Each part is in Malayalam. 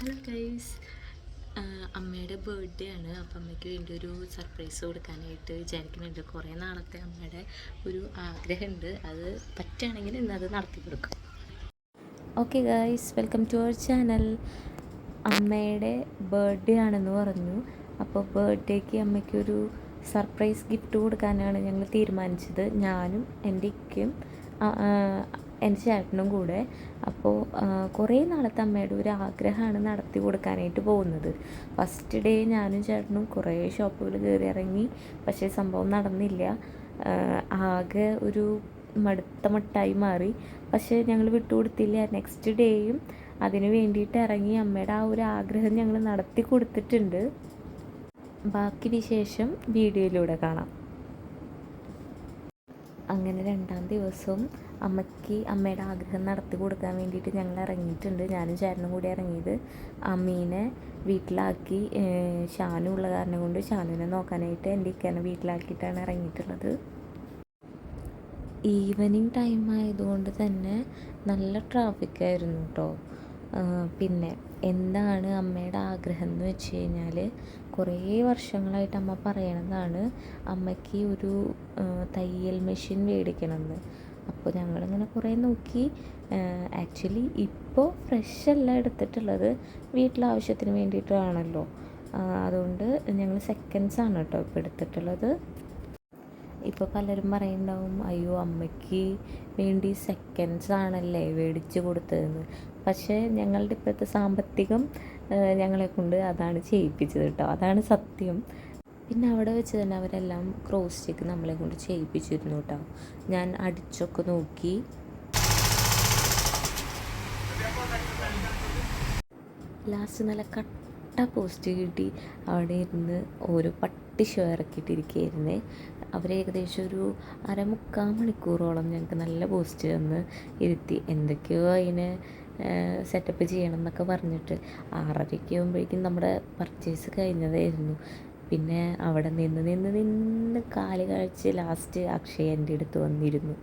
ഹലോ ഗൈസ് അമ്മയുടെ ബർത്ത്ഡേ ആണ്. അപ്പം അമ്മയ്ക്ക് വേണ്ടി ഒരു സർപ്രൈസ് കൊടുക്കാനായിട്ട് വിചാരിക്കുന്നുണ്ട്. കുറേ നാളത്തെ അമ്മയുടെ ഒരു ആഗ്രഹമുണ്ട്. അത് പറ്റുകയാണെങ്കിൽ ഇന്ന് അത് നടത്തി കൊടുക്കും. Okay guys welcome to our channel അമ്മയുടെ ബർത്ത്ഡേ ആണെന്ന് പറഞ്ഞു. അപ്പോൾ ബർത്ത്ഡേക്ക് അമ്മയ്ക്കൊരു സർപ്രൈസ് ഗിഫ്റ്റ് കൊടുക്കാനാണ് ഞങ്ങൾ തീരുമാനിച്ചത്. ഞാനും എന്റെ ഇക്കയും എന്റെ ചേട്ടനും കൂടെ. അപ്പോൾ കുറേ നാളത്തെ അമ്മയുടെ ഒരു ആഗ്രഹമാണ് നടത്തി കൊടുക്കാനായിട്ട് പോകുന്നത്. ഫസ്റ്റ് ഡേ ഞാനും ചേട്ടനും കുറേ ഷോപ്പുകൾ കയറി ഇറങ്ങി. പക്ഷേ സംഭവം നടന്നില്ല. ആകെ ഒരു മടുത്ത മട്ടായി മാറി. പക്ഷേ ഞങ്ങൾ വിട്ടുകൊടുത്തില്ല. നെക്സ്റ്റ് ഡേയും അതിന് വേണ്ടിയിട്ട് ഇറങ്ങി അമ്മയുടെ ആ ഒരു ആഗ്രഹം ഞങ്ങൾ നടത്തി കൊടുത്തിട്ടുണ്ട്. ബാക്കി വിശേഷം വീഡിയോയിലൂടെ കാണാം. അങ്ങനെ രണ്ടാം ദിവസവും അമ്മയ്ക്ക് അമ്മയുടെ ആഗ്രഹം നടത്തി കൊടുക്കാൻ വേണ്ടിയിട്ട് ഞങ്ങൾ ഇറങ്ങിയിട്ടുണ്ട്. ഞാനും ചേട്ടനും കൂടി ഇറങ്ങിയത് അമ്മീനെ വീട്ടിലാക്കി ഷാനു ഉള്ള കാരണം കൊണ്ട് ഷാനുവിനെ നോക്കാനായിട്ട് എന്റെ ഇക്കനെ വീട്ടിലാക്കിയിട്ടാണ് ഇറങ്ങിയിട്ടുള്ളത്. ഈവനിങ് ടൈം ആയതുകൊണ്ട് തന്നെ നല്ല ട്രാഫിക് ആയിരുന്നു കേട്ടോ. പിന്നെ എന്താണ് അമ്മയുടെ ആഗ്രഹം എന്ന് വെച്ച് കഴിഞ്ഞാൽ കുറേ വർഷങ്ങളായിട്ട് അമ്മ പറയണതാണ് അമ്മയ്ക്ക് ഒരു തയ്യൽ മെഷീൻ മേടിക്കണമെന്ന് അപ്പോൾ ഞങ്ങളിങ്ങനെ കുറേ നോക്കി. ആക്ച്വലി ഇപ്പോൾ ഫ്രഷ് അല്ല എടുത്തിട്ടുള്ളത് വീട്ടിലാവശ്യത്തിന് വേണ്ടിയിട്ടാണല്ലോ. അതുകൊണ്ട് ഞങ്ങൾ സെക്കൻഡ്സാണ് കേട്ടോ ഇപ്പോൾ എടുത്തിട്ടുള്ളത്. ഇപ്പോൾ പലരും പറയുന്നുണ്ടാവും അയ്യോ അമ്മയ്ക്ക് വേണ്ടി സെക്കൻഡ്സ് ആണല്ലേ മേടിച്ച് കൊടുത്തതെന്ന്. പക്ഷേ ഞങ്ങളുടെ ഇപ്പോഴത്തെ സാമ്പത്തികം ഞങ്ങളെ കൊണ്ട് അതാണ് ചെയ്യിപ്പിച്ചത് കേട്ടോ. അതാണ് സത്യം. പിന്നെ അവിടെ വെച്ച് തന്നെ അവരെല്ലാം ക്രോസ് ചെക്ക് നമ്മളെ കൊണ്ട് ചെയ്യിപ്പിച്ചിരുന്നു കേട്ടോ. ഞാൻ അടിച്ചൊക്കെ നോക്കി. ലാസ്റ്റ് നല്ല കട്ട പോസ്റ്റ് കിട്ടി. അവിടെ ഇരുന്ന് ഓരോ പട്ടി ഷോ ഇറക്കിയിട്ടിരിക്കുകയായിരുന്നേ അവർ ഏകദേശം ഒരു അരമുക്കാൽ മണിക്കൂറോളം ഞങ്ങൾക്ക് നല്ല പോസ്റ്റ് തന്ന് ഇരുത്തി. എന്തൊക്കെയോ അതിന് സെറ്റപ്പ് ചെയ്യണം എന്നൊക്കെ പറഞ്ഞിട്ട് ആറരയ്ക്ക് ആകുമ്പോഴേക്കും നമ്മുടെ പർച്ചേസ് കഴിഞ്ഞതായിരുന്നു. പിന്നെ അവിടെ നിന്ന് നിന്ന് നിന്ന് കാൽ കഴിച്ച് ലാസ്റ്റ് അക്ഷയ എന്റെ അടുത്ത് വന്നിരുന്നു.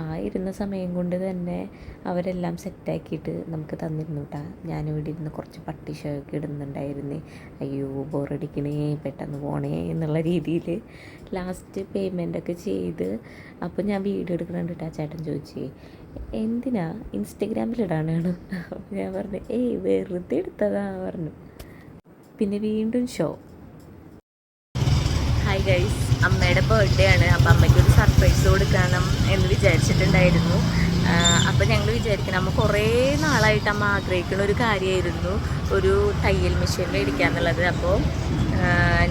ആ ഇരുന്ന സമയം കൊണ്ട് തന്നെ അവരെല്ലാം സെറ്റാക്കിയിട്ട് നമുക്ക് തന്നിരുന്നു കേട്ടാ ഞാനിവിടെ ഇരുന്ന് കുറച്ച് പട്ടിഷൊക്കെ ഇടുന്നുണ്ടായിരുന്നു. അയ്യോ ബോറടിക്കണേ പെട്ടെന്ന് പോണേ എന്നുള്ള രീതിയിൽ ലാസ്റ്റ് പേയ്മെന്റ് ഒക്കെ ചെയ്ത് അപ്പോൾ ഞാൻ വീഡിയോ എടുക്കണുണ്ട് കേട്ടോ ചേട്ടൻ ചോദിച്ചേ. എന്തിനാ ഇൻസ്റ്റഗ്രാമിൽ ഇടാനാണ്? ഞാൻ പറഞ്ഞു ഏയ് വെറുതെ എടുത്തതാ പറഞ്ഞു. പിന്നെ വീണ്ടും ഷോ ഹായ് ഗൈസ് അമ്മയുടെ ബർത്ത്ഡേ ആണ്. അപ്പം അമ്മയ്ക്ക് സർപ്രൈസ് കൊടുക്കണം എന്ന് വിചാരിച്ചിട്ടുണ്ടായിരുന്നു. അപ്പം ഞങ്ങൾ വിചാരിക്കണം. അമ്മ കുറേ നാളായിട്ട് അമ്മ ആഗ്രഹിക്കുന്ന ഒരു കാര്യമായിരുന്നു. ഒരു തയ്യൽ മെഷീൻ മേടിക്കുക എന്നുള്ളത് അപ്പോൾ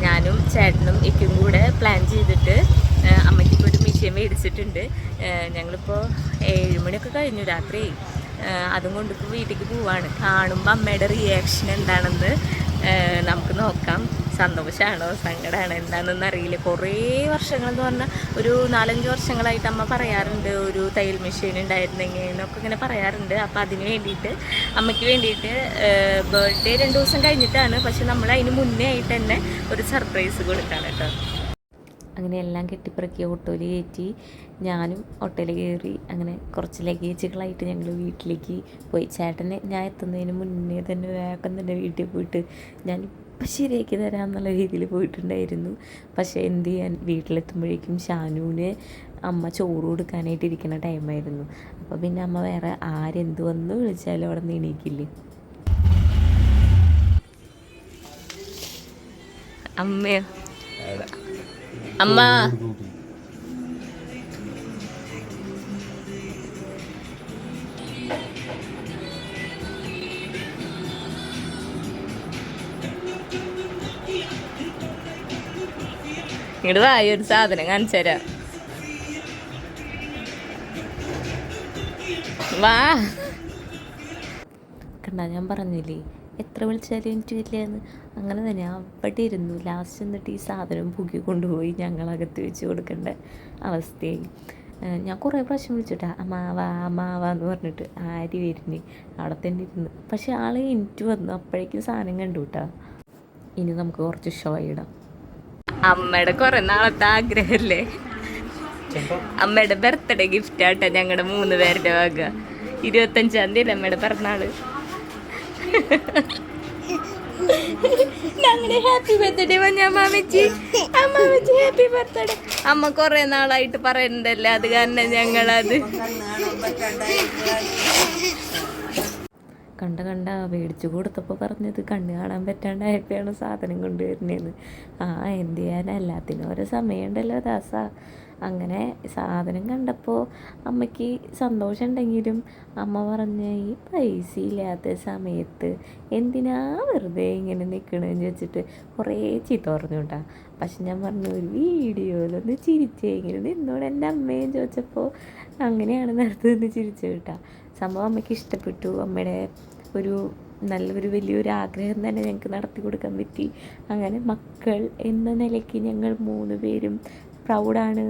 ഞാനും ചേട്ടനും ഇക്കും കൂടെ പ്ലാൻ ചെയ്തിട്ട് അമ്മയ്ക്കിപ്പോൾ ഒരു മെഷീൻ മേടിച്ചിട്ടുണ്ട്. ഞങ്ങളിപ്പോൾ ഏഴ് മണിയൊക്കെ കഴിഞ്ഞു രാത്രി. അതും കൊണ്ട് ഇപ്പോൾ വീട്ടിലേക്ക് പോവാണ്. കാണുമ്പോൾ അമ്മയുടെ റിയാക്ഷൻ എന്താണെന്ന് നമുക്ക് നോക്കാം. സന്തോഷമാണോ സങ്കടമാണോ എന്താണെന്ന് അറിയില്ല. കുറേ വർഷങ്ങളെന്ന് പറഞ്ഞാൽ ഒരു നാലഞ്ച് വർഷങ്ങളായിട്ട് അമ്മ പറയാറുണ്ട്. ഒരു തയ്യൽ മെഷീൻ ഉണ്ടായിരുന്നെങ്കിൽ എന്നൊക്കെ ഇങ്ങനെ പറയാറുണ്ട്. അപ്പോൾ അതിന് വേണ്ടിയിട്ട് അമ്മയ്ക്ക് വേണ്ടിയിട്ട് ബർത്ത്ഡേ രണ്ട് ദിവസം കഴിഞ്ഞിട്ടാണ്. പക്ഷെ നമ്മൾ അതിന് മുന്നേ ആയിട്ട് തന്നെ ഒരു സർപ്രൈസ് കൊടുക്കാണ് കേട്ടോ. അങ്ങനെ എല്ലാം കെട്ടിപ്പിറക്കിയ ഓട്ടോയിൽ കയറ്റി ഞാനും ഓട്ടോയിൽ കയറി അങ്ങനെ കുറച്ച് ലഗേജുകളായിട്ട് ഞങ്ങൾ വീട്ടിലേക്ക് പോയി. ചേട്ടനെ ഞാൻ എത്തുന്നതിന് മുന്നേ തന്നെ വേഗം തന്നെ വീട്ടിൽ പോയിട്ട് ഞാൻ ഇപ്പം ശരിയാക്കി തരാം എന്നുള്ള രീതിയിൽ പോയിട്ടുണ്ടായിരുന്നു. പക്ഷേ എന്ത് ചെയ്യാൻ? വീട്ടിലെത്തുമ്പോഴേക്കും ഷാനുവിന് അമ്മ ചോറ് കൊടുക്കാനായിട്ട് ഇരിക്കുന്ന ടൈമായിരുന്നു അപ്പോൾ പിന്നെ അമ്മ വേറെ ആരെന്ത് വന്ന് വിളിച്ചാലും അവിടെ നിന്ന് എണീക്കില്ലേ? അമ്മയോ? അമ്മ. ഇങ്ങോട്ട് ആയി ഒരു സാധനം കാണിച്ചു തരാം. വാ. കണ്ട ഞാൻ പറഞ്ഞില്ലേ എത്ര വിളിച്ചാലും എനിക്ക് ഇല്ലാന്ന് അങ്ങനെ തന്നെ അവിടെ ഇരുന്നു ലാസ്റ്റ് എന്നിട്ട് ഈ സാധനം പുകി കൊണ്ടുപോയി ഞങ്ങളകത്ത് വെച്ച് കൊടുക്കേണ്ട അവസ്ഥയായി. ഞാൻ കുറേ പ്രാവശ്യം വിളിച്ചിട്ടാ അമ്മാവാ അമ്മാവാ എന്ന് പറഞ്ഞിട്ട് ആര് വരുന്നു അവിടെ തന്നെ ഇരുന്ന്. പക്ഷെ ആൾ എനിക്ക് വന്നു അപ്പോഴേക്കും സാധനം കണ്ടു ഇനി നമുക്ക് കുറച്ച് ഷോ ഇടാം. അമ്മയുടെ കുറെ നാളത്തെ ആഗ്രഹമല്ലേ അമ്മയുടെ ബർത്ത്ഡേ ഗിഫ്റ്റ് ആട്ടെ ഞങ്ങളുടെ മൂന്ന് പേരുടെ വക. ഇരുപത്തഞ്ചാം തീയതി അമ്മയുടെ പിറന്നാൾ? ഞങ്ങളുടെ ഹാപ്പി ബർത്ത്ഡേ ഹാപ്പി ബർത്ത്ഡേ അമ്മ കുറെ നാളായിട്ട് പറയുന്നുണ്ടല്ലേ അത് കാരണം ഞങ്ങളത്. കണ്ട കണ്ട മേടിച്ചു കൊടുത്തപ്പോൾ പറഞ്ഞത് കണ്ണ് കാണാൻ പറ്റാണ്ടായപ്പോഴാണ് സാധനം കൊണ്ടുവരുന്നതെന്ന് ആ എന്ത് ചെയ്യാനാ? എല്ലാത്തിനും ഓരോ സമയമുണ്ടല്ലോ ദാസ. അങ്ങനെ സാധനം കണ്ടപ്പോൾ അമ്മയ്ക്ക് സന്തോഷം ഉണ്ടെങ്കിലും അമ്മ പറഞ്ഞ ഈ പൈസ ഇല്ലാത്ത സമയത്ത് എന്തിനാ വെറുതെ ഇങ്ങനെ നിൽക്കണമെന്ന് വെച്ചിട്ട് കുറേ ചീത്ത പറഞ്ഞു കേട്ടാ പക്ഷെ ഞാൻ പറഞ്ഞു ഒരു വീഡിയോയിലൊന്ന് ചിരിച്ചേ ഇങ്ങനെ നിന്നോട് എന്റെ അമ്മയും ചോദിച്ചപ്പോൾ അങ്ങനെയാണ് നേരത്തെ ചിരിച്ചു കേട്ടാ. സംഭവം അമ്മയ്ക്ക് ഇഷ്ടപ്പെട്ടു. അമ്മയുടെ ഒരു നല്ലൊരു വലിയൊരു ആഗ്രഹം തന്നെ ഞങ്ങൾക്ക് നടത്തി കൊടുക്കാൻ പറ്റി. അങ്ങനെ മക്കൾ എന്ന നിലയ്ക്ക് ഞങ്ങൾ മൂന്ന് പേരും പ്രൗഡാണ്